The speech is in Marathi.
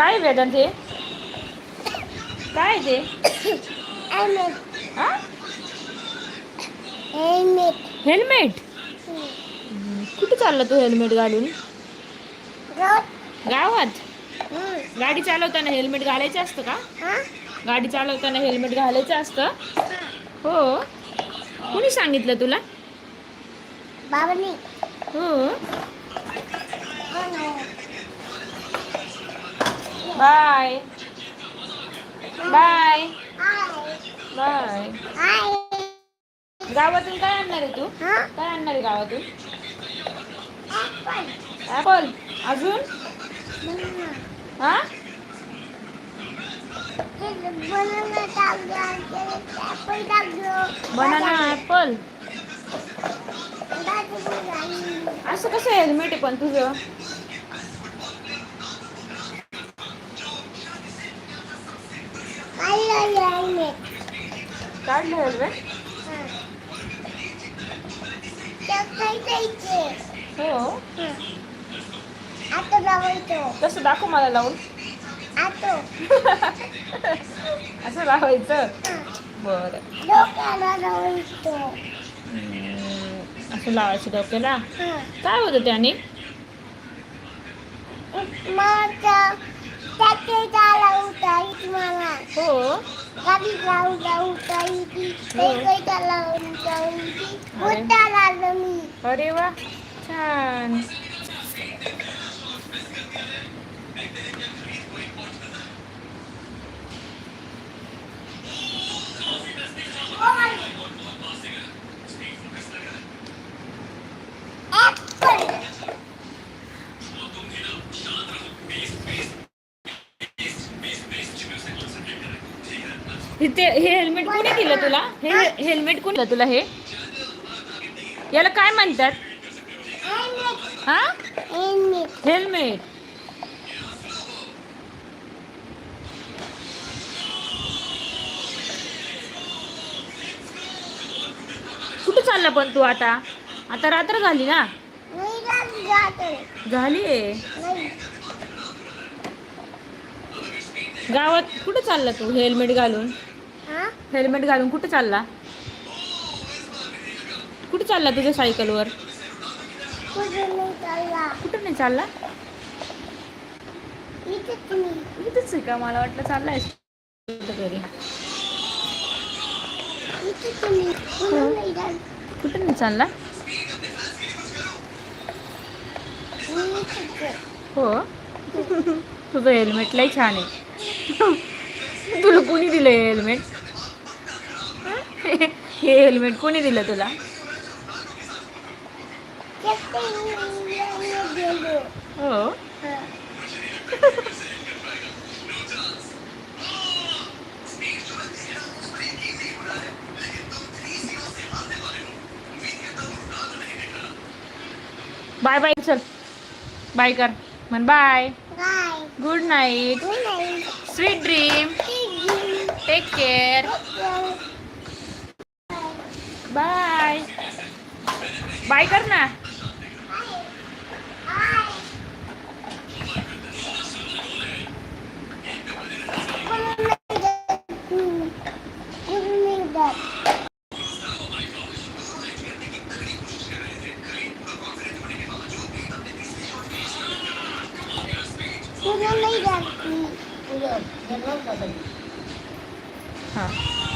काय वेदांत हे काय ते हेल्मेट हा हेल्मेट हेल्मेट कुठे चालला तू हेल्मेट घालून रोड गावात गाडी चालवताना हेल्मेट घालायचं असतं का हा गाडी चालवताना हेल्मेट घालायचं असतं हो कुणी सांगितलं तुला बाबांनी हो बाय बाय बाय गावातून काय आणणार आहे तू? काय आणणार आहे गावातून? ऍपल अजून? हा? बनाना ऍपल असं कसं हेल्मेट आहे पण तुझं? काढलं हेल्मेट हो. कसं दाखव मला लावून. आता असं लावायचं? बरं. असं लावायचं डोक्याला? काय होतं त्याने? हो? मी अरे वा छान ऍपल इथे हे हेल्मेट कोणी दिलं तुला? हे हेल्मेट कोणी दिलं तुला हे? याला काय म्हणतात? हेल्मेट हा? हेल्मेट कुठं चालला पण तू आता? आता रात्र झाली ना? झाली गावात कुठं चालला तू हेल्मेट घालून? हेल्मेट घालून कुठं चालला? कुठं चालला तुझ्या सायकलवर? कुठं नाही चालला? इथे इथंच आहे का? मला वाटलं चाललाय. कुठं कुठं नाही चालला? हो. तुझं हेल्मेट लय छान आहे. तुला कोणी दिलं हेल्मेट? हे हेल्मेट कोणी दिलं तुला. हो? बाय बाय चल. बाय कर. म्हण bye. Good night sweet dream take care bye bye કર ના હા